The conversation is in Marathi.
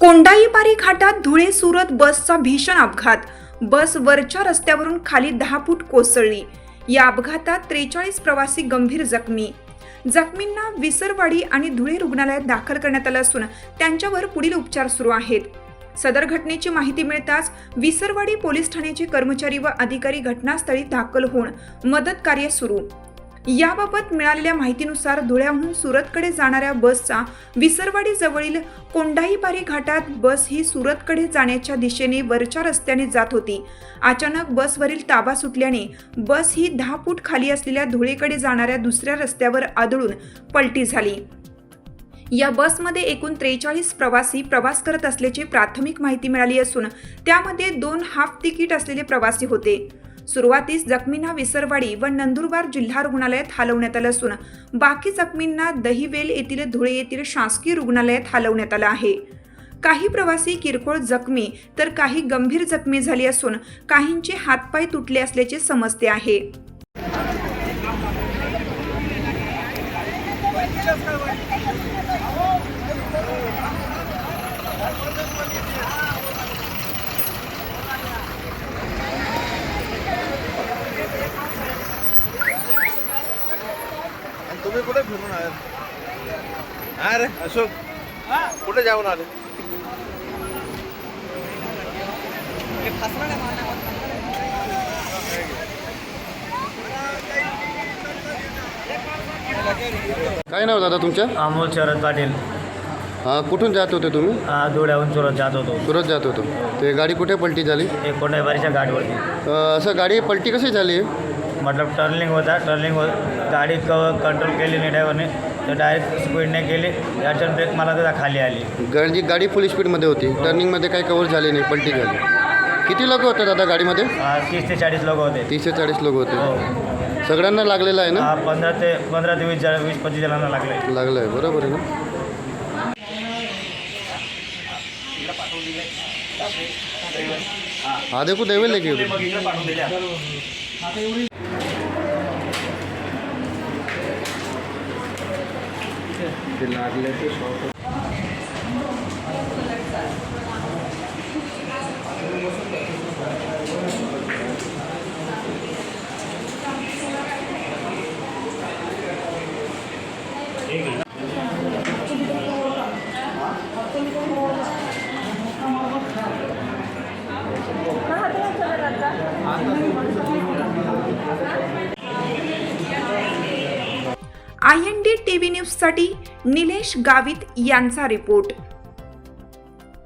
कोंडाईपारी घाटात धुळे सुरत बसचा भीषण अपघात. बस वरच्या रस्त्यावरून खाली दहा फूट कोसळली. या अपघातात त्रेचाळीस प्रवासी गंभीर जखमी. जखमींना विसरवाडी आणि धुळे रुग्णालयात दाखल करण्यात आलं असून त्यांच्यावर पुढील उपचार सुरू आहेत. सदर घटनेची माहिती मिळताच विसरवाडी पोलीस ठाण्याचे कर्मचारी व अधिकारी घटनास्थळी दाखल होऊन मदत कार्य सुरू. याबाबत मिळालेल्या माहितीनुसार धुळ्याहून सुरतकडे जाणाऱ्या बसचा विसरवाडी जवळील कोंडाईपारी घाटात बस ही सुरतकडे जाण्याच्या दिशेने वरच्या रस्त्याने जात होती. अचानक बसवरील ताबा सुटल्याने बस ही दहा फूट खाली असलेल्या धुळेकडे जाणाऱ्या दुसऱ्या रस्त्यावर आदळून पलटी झाली. या बसमध्ये एकूण त्रेचाळीस प्रवासी प्रवास करत असल्याची प्राथमिक माहिती मिळाली असून त्यामध्ये दोन हाफ तिकीट असलेले प्रवासी होते. सुरुवातीस जखमींना विसरवाडी व नंदुरबार जिल्हा रुग्णालयात हलवण्यात आलं असून बाकी जखमींना दहिवेल येथील धुळे येथील शासकीय रुग्णालयात हलवण्यात आलं आहे. काही प्रवासी किरकोळ जखमी तर काही गंभीर जखमी झाली असून काहींचे हातपाय तुटले असल्याचे समजते आहे. तुम्ही कुठे फिरून हा रे अशोक कुठे जाऊन आले? काय नाव दादा तुमचं? अमोल शरद पाटील. हां कुठून जात होते तुम्ही? आ, धुळ्याहून सुरत जात होतो. सुरत जात होतो. ते गाडी कुठे पलटी झाली? एक कोंडाईबारीच्या गाडीवरती असं गाडी पलटी कशी झाली? मतलब टर्निंग होता टर्निंग हो गाडी क कंट्रोल केली नाही ड्रायव्हरने तर डायरेक्ट स्पीडने गेली याच्यात ब्रेक मला त्याचा खाली आली. गाडी गाडी फुल स्पीडमध्ये होती टर्निंगमध्ये काही कवर झाली नाही पलटी झाली. किती लोक होते दादा गाडीमध्ये? आ, तीस ते चाळीस लोक होते. तीस ते चाळीस लोक हो. होते सगळ्यांना लागलेलं आहे ना? आ, पंधरा ते पंधरा ते वीस जण वीस पंचवीस जणांना लागले. लागलं आहे बरोबर आहे ना? हा देखो देवेल आहे की মধ্যে লাগলে তো সব Thank you. I N D T V न्यूजसाठी निलेश गावित यांचा रिपोर्ट.